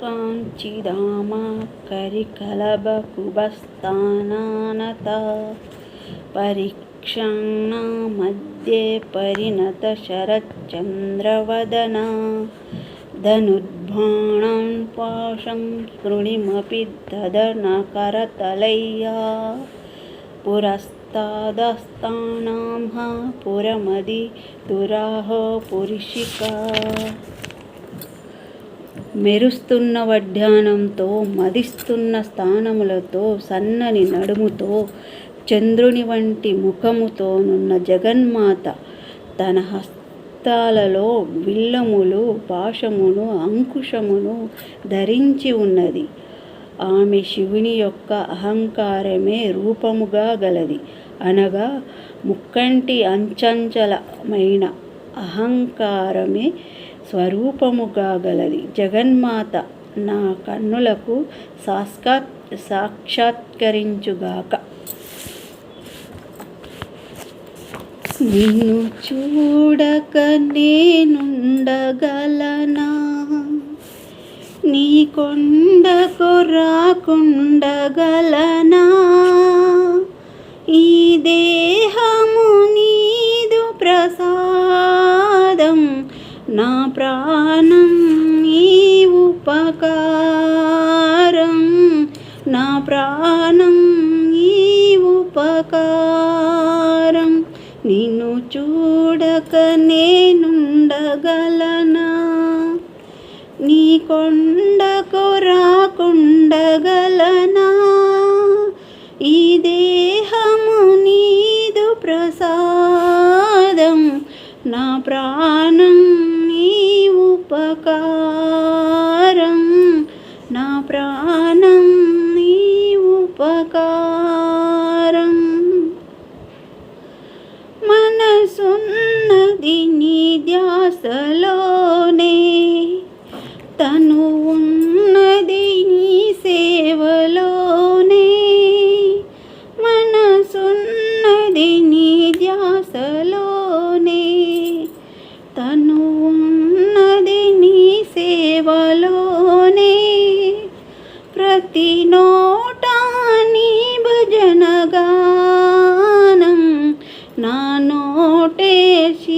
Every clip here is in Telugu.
काञ्चिदामा करिकलभकुबस्थानानता परीक्षाणा मध्ये परिणतशरच्चन्द्रवदना। धनुर्बाणां पाशं कृणिमपि ददनकरतलय्या पुरस्तादस्तानां पुरमदि दुराहो पुरुषिका। మెరుస్తున్న వడ్డానంతో మదిస్తున్న స్థానములతో సన్నని నడుముతో చంద్రుని వంటి ముఖముతోనున్న జగన్మాత తన హస్తాలలో విల్లములు పాశమును అంకుశమును ధరించి ఉన్నది. ఆమె శివుని యొక్క అహంకారమే రూపముగా గలది. అనగా ముక్కంటి అంచంచలమైన అహంకారమే స్వరూపముగా గలది జగన్మాత నా కన్నులకు సాస్కా సాక్షాత్కరించుగాక. నిన్ను చూడక నేనుండగలనా? నీ కొండకు రాకుండగలనా? ఈ దే ఉపకారం నిన్ను చూడక నేనుండగలనా? నీ కొండకు రాకుండగలనా? ఈ దేహము నీదు ప్రసాదం నా ప్రాణం నీ ఉపకారం మనసున్నది నీ ధ్యాసలోనే. తను ఉన్నది నీ సేవలోనే. మనసున్నది నీ ధ్యాసలోనే. తను ఉన్నది నీ సేవలోనే. ప్రతినో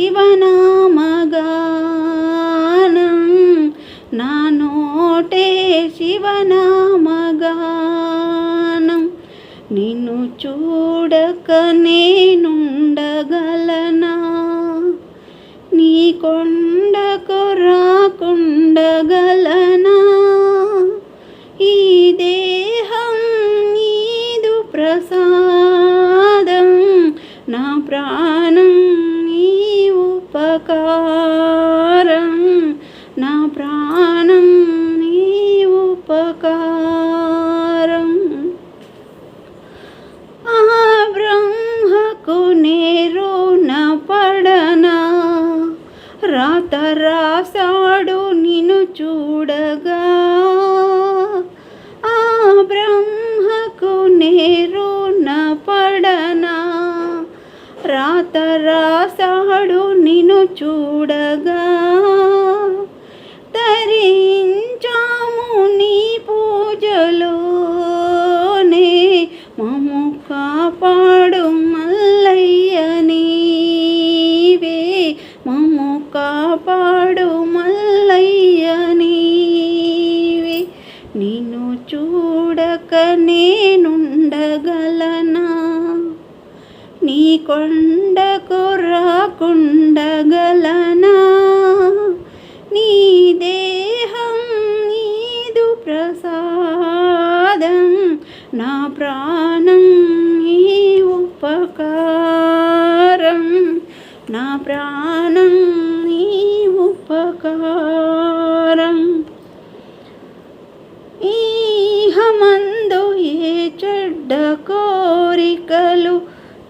శివనామగానం నా నోటే శివనామగానం. నిన్ను చూడక నేనుండగలనా? నీ కొండకు రాకుండగలనా? ఈ దేహం నీదు ప్రసాదం నా ప్రా నా ప్రాణం నీ ఉపకారం. ఆ బ్రహ్మకు నేరున పడనా? రాత రాసాడు నిన్ను చూడగా. ఆ బ్రహ్మకు నేరున పడనా? రాత రాసాడు నిన్ను చూడగా. మము కాపాడు మల్లయ్య నీవే. నిన్ను చూడక నేనుండగలనా? నీ కొండకు రాకుండగలనా? నీ దేహం నీదు ప్రసాదం నా ప్రాణం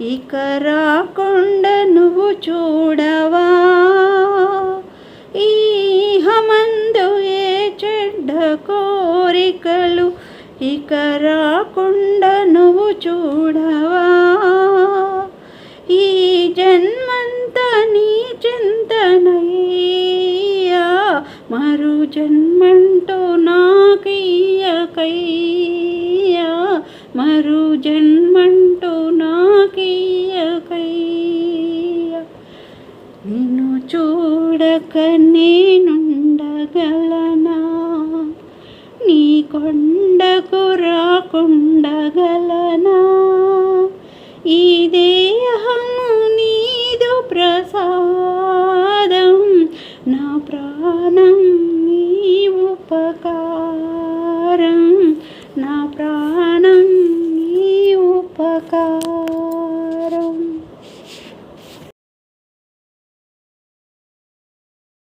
ఇక రాకుండా నువ్వు చూడవా? ఈహమందు ఏ చెడ్డ కోరికలు ఇక రాకుండా నువ్వు చూడవా? ఈ జన్మంతా నీ చింతనయ్యా మరు జన్మంటో చూడక నేనుండగలనా? నీ కొండకు రాకుండగలనా? ఈ దేహము నీదు ప్రసాదం నా ప్రాణం నీ ఉపకారం నా ప్రా